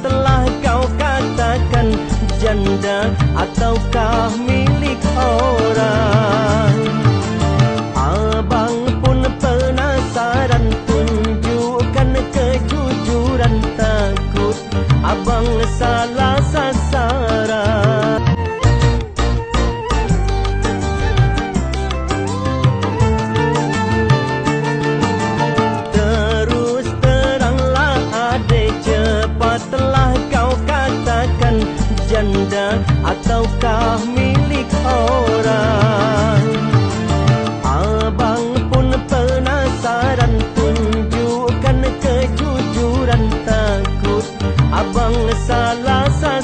telah kau katakan janda ataukah milik orang? Abang pun penasaran tunjukkan kejujuran takut. Abang salah salah salah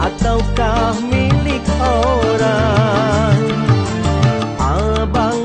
ataukah milik orang? Abang